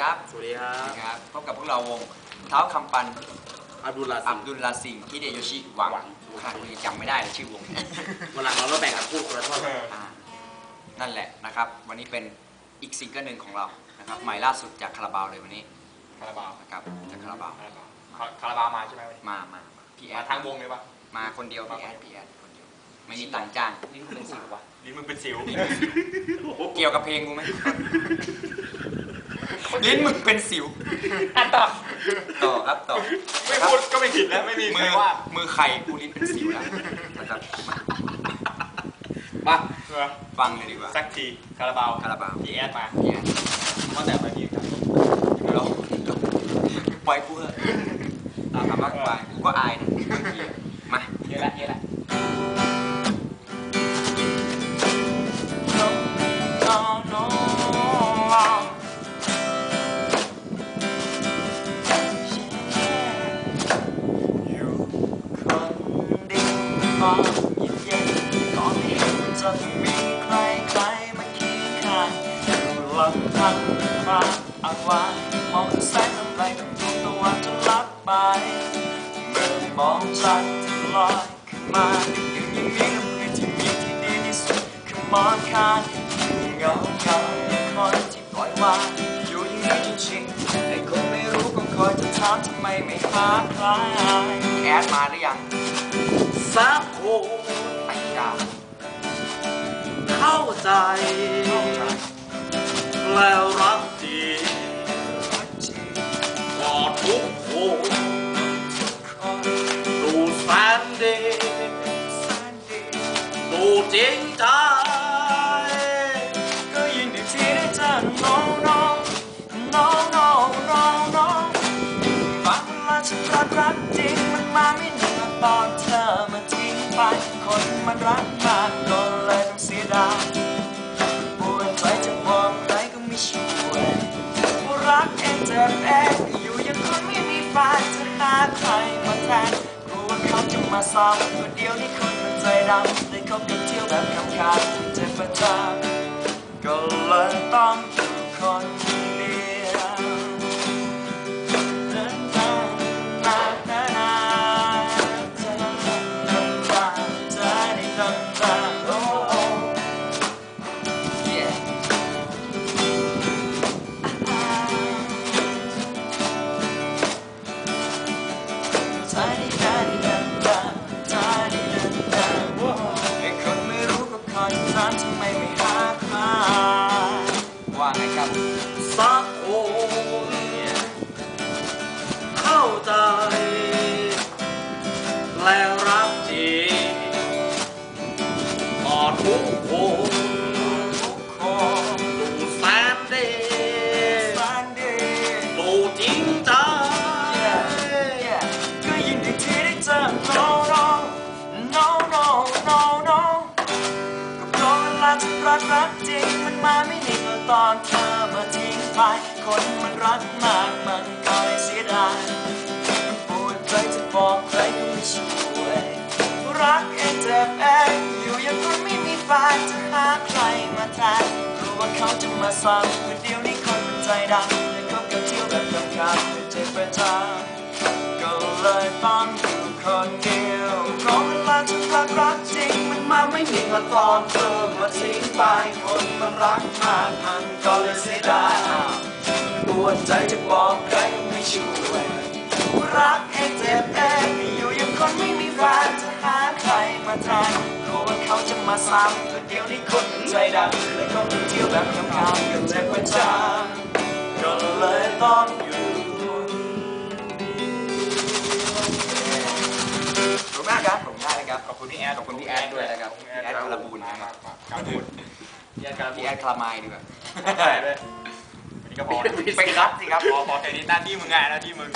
ครับ สวัสดีครัสวัสบ ดีครับ พบกับพวกเราวงเท้าคำปัน อับดุลลาอัซิบง ดุลลาซิงฮิเดโยชิหวังค่ะกูยังจำไม่ได้เลยชื่อวง วันหลังเราต้องแบ่งกันพูดคนละท่อนอ่านั่นแหละนะครับ วันนี้เป็นอีกซิงเกิลหนึ่งของเรา นะครับใหม่ล่าสุดจากคาราบาวเลยวันนี้คาราบาวนะครับ จากคาราบาว คาราบาวคาราบาวมาใช่ไหมวันนี้มามาพี่แอมาดทางวงเลยปะมาคนเดียวพี่แอดพี่แอดคนเดียว ไม่มีตังค์จ้าง ลิ้นมึงเป็นสิววะลิ้นมึงเป็นสิว เกี่ยวกับเพลงกูไหม ลิ้นมึงเป็นสิวอันต่อต่อครับต่อไม่พูดก็ไม่ผิดนะไม่มีใคมืรอว่ามือไข่กูลิ้นเป็นสิวแล้วนะครับมาเออฟังเลยดีกว่าสักทีคาราบาวคาราบาวพี่แอดมาพี่แอดว่าแต่ไปพี่ครับเราปล่อยกูเถอะตามคำว่าไปกูก็อายนะบางที ความอ้างว้างมองแสงลำไรของดวงตะวันจะลับไปเมื่อมองจันทร์ที่ลอยขึ้นมาดึกๆอย่างนี้ก็คือที่มีที่ดีที่สุดคือมองข้างเงาเงาๆคอยที่ปล่อยวางอยู่อย่างนี้จริงๆไอ้คนไม่รู้ก็คอยจะถามทำไมไม่หาใครแอดมาหรือยังสักคนไอ้กาวเข้าใจเข้าใจแล้ว ดูจริงใจก็ยินดีที่ได้เจอ no no no no no no ฟังแล้วฉันรักรักจริงมันมาไม่เหนือตอนเธอมาทิ้งไปคนมันรักมากก็เลยต้องเสียดายปวดใจจะบอกใครก็ไม่ช่วยรักเองเจ็บเองอยู่ยังคนไม่มีแฟนจะหาใครมาแทนกลัวเขาจะมาซ้ำคนเดียวนี่คน มันใจดำ กอดทุกคนทุกคนดูแสนเดีสันดีดูจริงใจก็ยินดีที่ได้เจอ no no no no no no ก็เพราะเวลาที่รักรักจริงมันมาไม่นิ่งตอนเธอมาทิ้งไปคนมันรักมากมันก็เลยเสียดาย จะมาซ้ำคนเดียวนี่คนมันใจดำเลยคบกันเที่ยวแบบรำคาญเจ็บประจำก็เลยต้องอยู่คนเดียวเพราะเวลาฉันรักรักจริงมันมาไม่มีมาตอนเธอมาทิ้งไปคนมันรักมากมันก็เลยเสียดายปวดใจจะบอกใครไม่ช่วยรักเองเจ็บเองอยู่อยังคนไม่มีแฟนจะหาใครมาแทน เขาจะมาซ้ำเดียวนี่คนใจดำเลยเขาไปเที่ยวแบบคำคำกันเจ็บประจำก็เลยต้องอยู่ขอบคุณมากครับผมได้เลยครับ ขอบคุณพี่แอดขอบคุณพี่แอดด้วยนะครับพี่แอดคาราบูนนะครับคาราบูนพี่แอดคาราบูพี่แอดคาราไมายดีกว่าเลยวันนี้ก็พอไปคัดสิครับพอพอแค่นี้หน้าที่มึงไงหน้าที่มึง